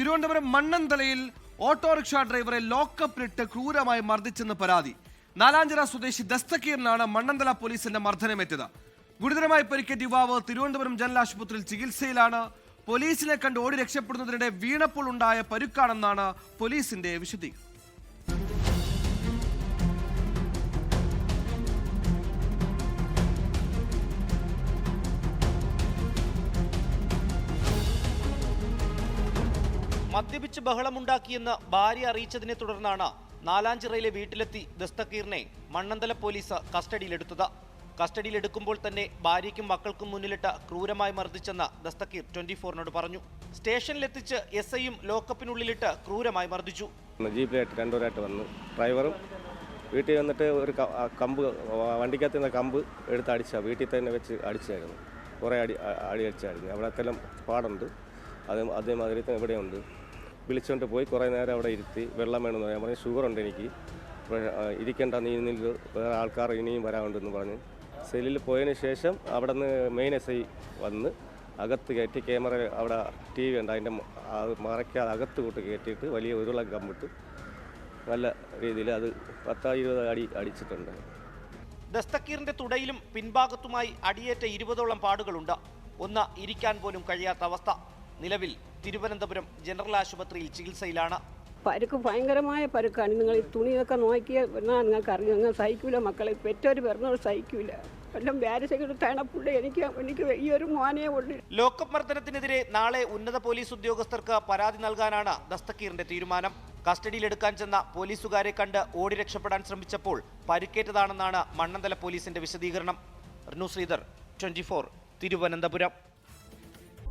Thiruvananthapuram മണ്ണന്തലയിൽ autorickshaw ഡ്രൈവറെ ലോക്കപ്പിലിട്ട് ക്രൂരമായി മർദ്ദിച്ചെന്ന് പരാതി. നാലാഞ്ചിറ സ്വദേശി ദസ്തക്കീറിനാണ് മണ്ണന്തല പോലീസിന്റെ മർദ്ദനമേറ്റത്. ഗുരുതരമായി പരിക്കേറ്റ യുവാവ് തിരുവനന്തപുരം ജനറൽ ആശുപത്രിയിൽ ചികിത്സയിലാണ്. പോലീസിനെ കണ്ട് ഓടി രക്ഷപ്പെടുന്നതിനിടെ വീണപ്പോൾ ഉണ്ടായ പരുക്കാണെന്നാണ് പോലീസിന്റെ വിശദീകരണം. മദ്യപിച്ച് ബഹളമുണ്ടാക്കിയെന്ന് ഭാര്യ അറിയിച്ചതിനെ തുടർന്നാണ് നാലാഞ്ചിറയിലെ വീട്ടിലെത്തി ദസ്തക്കീറിനെ മണ്ണന്തല പോലീസ് കസ്റ്റഡിയിലെടുത്തത്. കസ്റ്റഡിയിലെടുക്കുമ്പോൾ തന്നെ ഭാര്യയ്ക്കും മക്കൾക്കും മുന്നിലിട്ട് ക്രൂരമായി മർദ്ദിച്ചെന്ന് ദസ്തക്കീർ ട്വന്റി ഫോറിനോട് പറഞ്ഞു. സ്റ്റേഷനിലെത്തിച്ച് എസ് ഐയും ലോക്കപ്പിനുള്ളിലിട്ട് ക്രൂരമായി മർദ്ദിച്ചു. ജീപ്പിലായിട്ട് രണ്ടുപേരായിട്ട് വന്നു. ഡ്രൈവറും വീട്ടിൽ വന്നിട്ട് ഒരു കമ്പ് വണ്ടിക്കകത്ത് നിന്ന് കമ്പ് എടുത്ത് അടിച്ച വീട്ടിൽ തന്നെ വെച്ച് അടിച്ചായിരുന്നു. കുറേ അടി അടി അടിച്ചായിരുന്നു. അവിടെ അവിടെക്കെല്ലാം പാടുണ്ട്. അത് അതേമാതിരി തന്നെ ഇവിടെയുണ്ട്. വിളിച്ചുകൊണ്ട് പോയി കുറേ നേരം അവിടെ ഇരുത്തി വെള്ളം വേണമെന്ന് പറയാൻ പറഞ്ഞു ഷുഗർ ഉണ്ട് എനിക്ക് ഇരിക്കേണ്ട നീ നിന്നിൽ വേറെ ആൾക്കാർ ഇനിയും വരാനുണ്ടെന്ന് പറഞ്ഞ്. സെല്ലിൽ പോയതിന് ശേഷം അവിടെ നിന്ന് മെയിൻ എസ് ഐ വന്ന് അകത്ത് കയറ്റി ക്യാമറ അവിടെ ടി വി ഉണ്ട്. അതിന്റെ മറയ്ക്കാതെ അകത്ത് കൂട്ട് കയറ്റിയിട്ട് വലിയ ഉരുള കമ്പിട്ട് നല്ല രീതിയിൽ അത് പത്താ ഇരുപത് അടി അടിച്ചിട്ടുണ്ട്. ദസ്തക്കീറിന്റെ തുടയിലും പിൻഭാഗത്തുമായി അടിയേറ്റ ഇരുപതോളം പാടുകളുണ്ട്. ഒന്ന് ഇരിക്കാൻ പോലും കഴിയാത്ത അവസ്ഥ. നിലവിൽ തിരുവനന്തപുരം ജനറൽ ആശുപത്രിയിൽ ചികിത്സയിലാണ്. പരുക്ക് ഭയങ്കരമായ പരുക്കാണ്. നിങ്ങൾ ഈ തുണിയൊക്കെ നോക്കിയ എന്നാൽ നിങ്ങൾക്ക് അറിയാം നിങ്ങൾ സഹിക്കൂല മക്കളെ. പെറ്റൊരു പിറന്നവർ സഹിക്കൂല. എല്ലാം തണപ്പുള്ള എനിക്ക് എനിക്ക് ഈ ഒരു മോനെ ഉണ്ട് ലോക്കപ്പ് മർദ്ദനത്തിനെതിരെ നാളെ ഉന്നത പോലീസ് ഉദ്യോഗസ്ഥർക്ക് പരാതി നൽകാനാണ് ദസ്തക്കീറിന്റെ തീരുമാനം. കസ്റ്റഡിയിലെടുക്കാൻ ചെന്ന പോലീസുകാരെ കണ്ട് ഓടി രക്ഷപ്പെടാൻ ശ്രമിച്ചപ്പോൾ പരിക്കേറ്റതാണെന്നാണ് മണ്ണന്തല പോലീസിന്റെ വിശദീകരണം. റിനു ശ്രീധർ ട്വന്റി തിരുവനന്തപുരം.